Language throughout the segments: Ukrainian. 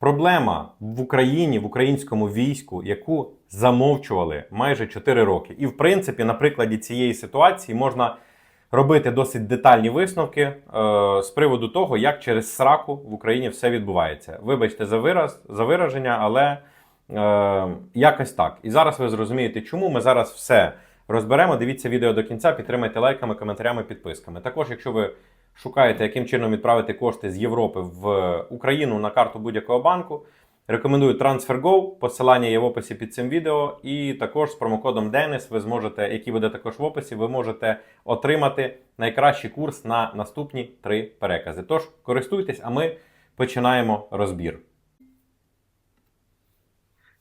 Проблема в Україні, в українському війську, яку замовчували майже 4 роки. І в принципі, на прикладі цієї ситуації можна робити досить детальні висновки е, з приводу того, як через сраку в Україні все відбувається. Вибачте за вираз за вираження, але е, якось так. І зараз ви зрозумієте, чому ми зараз все розберемо. Дивіться відео до кінця, підтримайте лайками, коментарями, підписками. Також, якщо ви шукаєте, яким чином відправити кошти з Європи в Україну на карту будь-якого банку. Рекомендую TransferGo, посилання є в описі під цим відео. І також з промокодом DENIS ви зможете, який буде також в описі, ви можете отримати найкращий курс на наступні три перекази. Тож користуйтесь, а ми починаємо розбір.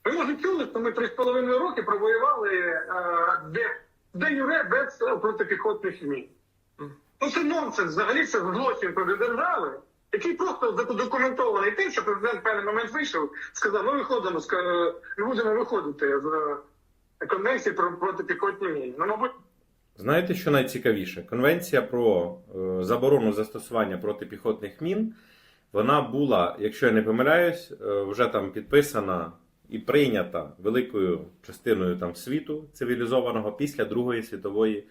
Ви може чули, що ми три з половиною роки провоювали е, де, де юре без протипіхотних мін. Ну це нонсенс, взагалі це злочин проти держави, який просто задокументований тим, що президент в певний момент вийшов, сказав, ми виходимо, ми будемо виходити з е, конвенції про протипіхотні міни. Ну, мабуть, Знаєте, що найцікавіше? Конвенція про е, заборону застосування протипіхотних мін, вона була, якщо я не помиляюсь, е, вже там підписана і прийнята великою частиною там світу цивілізованого після Другої світової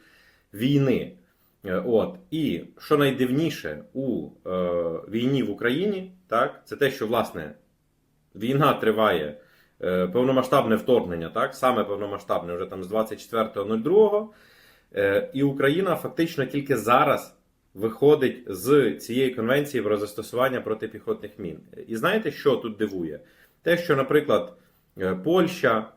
війни. Е, От і що найдивніше у е, війні в Україні, так, це те, що власне війна триває е, повномасштабне вторгнення, так, саме повномасштабне, вже там з 24.02. Е, І Україна фактично тільки зараз виходить з цієї конвенції про застосування протипіхотних мін. І знаєте, що тут дивує? Те, що, наприклад, е, Польща,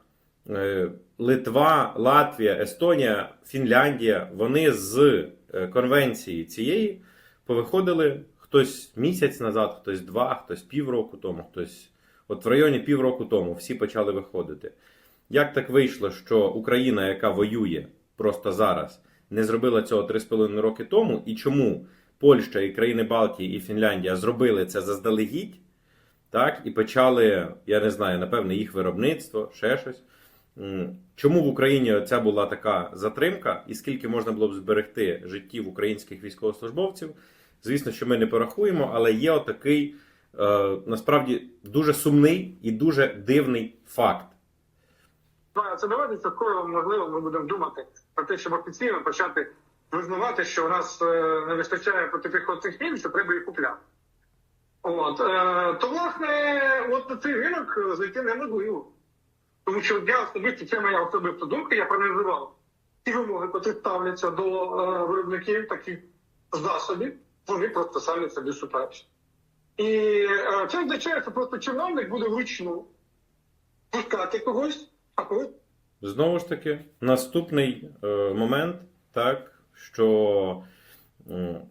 е, Литва, Латвія, Естонія, Фінляндія, вони з е, конвенції цієї повиходили хтось місяць назад, хтось два, хтось півроку тому, хтось от в районі півроку тому всі почали виходити. Як так вийшло, що Україна, яка воює просто зараз, не зробила цього 3,5 роки тому, і чому Польща і країни Балтії і Фінляндія зробили це заздалегідь, так, і почали, я не знаю, напевне, їх виробництво, ще щось. Чому в Україні ця була така затримка, і скільки можна було б зберегти життів українських військовослужбовців? Звісно, що ми не порахуємо, але є отакий е, насправді дуже сумний і дуже дивний факт. Це доводиться, скоро, можливо, ми будемо думати про те, щоб офіційно почати визнавати, що у нас е, не вистачає протипіхотних мін, що треба їх купляти. От, е, то, власне, от на цей ринок зайти неможливо. Тому що я особисто, це моя особиста думка, я проаналізував ті вимоги, які ставляться до е, виробників таких засобів, вони просто самі собі суперечать. І е, це означає, що просто чиновник буде вручну пускати когось, а когось Знову ж таки, наступний е, момент, так, що м,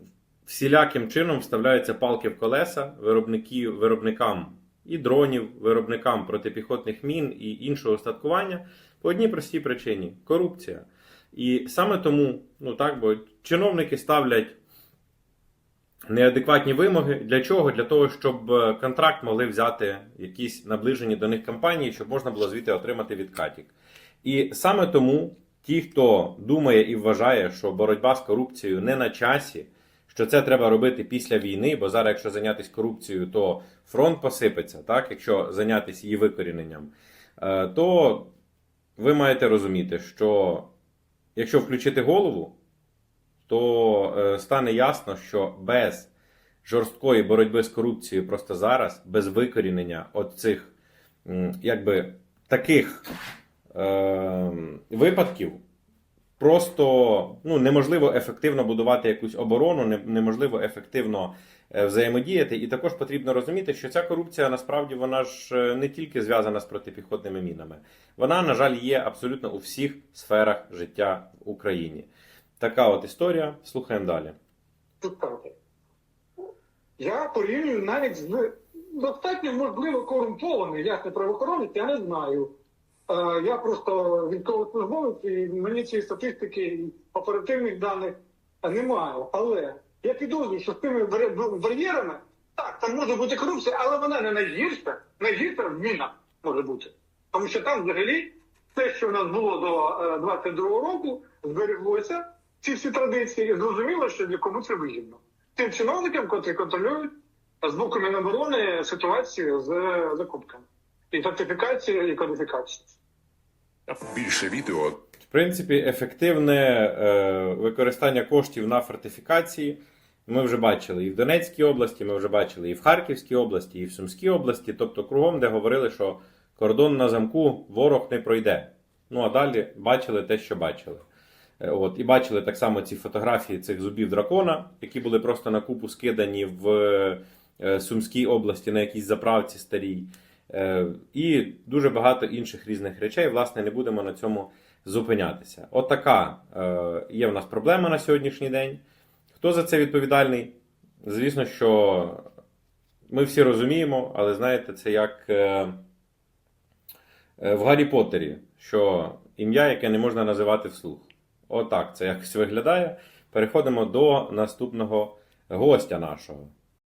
всіляким чином вставляються палки в колеса виробників, виробникам і дронів, виробникам протипіхотних мін і іншого устаткування по одній простій причині корупція. І саме тому, ну так, бо чиновники ставлять неадекватні вимоги. Для чого? Для того, щоб е, контракт могли взяти якісь наближені до них компанії, щоб можна було звідти отримати відкатік. І саме тому ті, хто думає і вважає, що боротьба з корупцією не на часі, що це треба робити після війни, бо зараз, якщо зайнятися корупцією, то фронт посипеться, так? якщо зайнятися її викоріненням, е, то ви маєте розуміти, що якщо включити голову, то е, стане ясно, що без жорсткої боротьби з корупцією просто зараз, без викорінення от цих якби таких е, випадків, просто ну, неможливо ефективно будувати якусь оборону, неможливо ефективно е, взаємодіяти. І також потрібно розуміти, що ця корупція насправді вона ж е, не тільки зв'язана з протипіхотними мінами, вона, на жаль, є абсолютно у всіх сферах життя в Україні. Така от історія. Слухаємо далі. Я порівнюю навіть з достатньо можливо корумпований, я ж не правоохоронець, я не знаю. Е, я просто військовослужбовець, і мені цієї статистики оперативних даних немає. Але я підозрюю, що з тими бар'єрами, так, там може бути корупція, але вона не найгірша, найгірша в мінах може бути. Тому що там взагалі те, що в нас було до е, 22-го року, збереглося, ці всі традиції, і зрозуміло, що для кому це вигідно. Тим чиновникам, котрі контролюють з боку Міноборони ситуацію з закупками. І фортифікацією, і кодифікацією. Більше відео В принципі, ефективне е, використання коштів на фортифікації ми вже бачили і в Донецькій області, ми вже бачили і в Харківській області, і в Сумській області, тобто кругом, де говорили, що кордон на замку ворог не пройде. Ну а далі бачили те, що бачили. Е, От, і бачили так само ці фотографії цих зубів дракона, які були просто на купу скидані в е, Сумській області на якійсь заправці старій. Е, І дуже багато інших різних речей. Власне, не будемо на цьому зупинятися. От е, є в нас проблема на сьогоднішній день. Хто за це відповідальний? Звісно, що ми всі розуміємо, але знаєте, це як е, в Гаррі Поттері, що ім'я, яке не можна називати вслух. Отак це якось виглядає. Переходимо до наступного гостя нашого.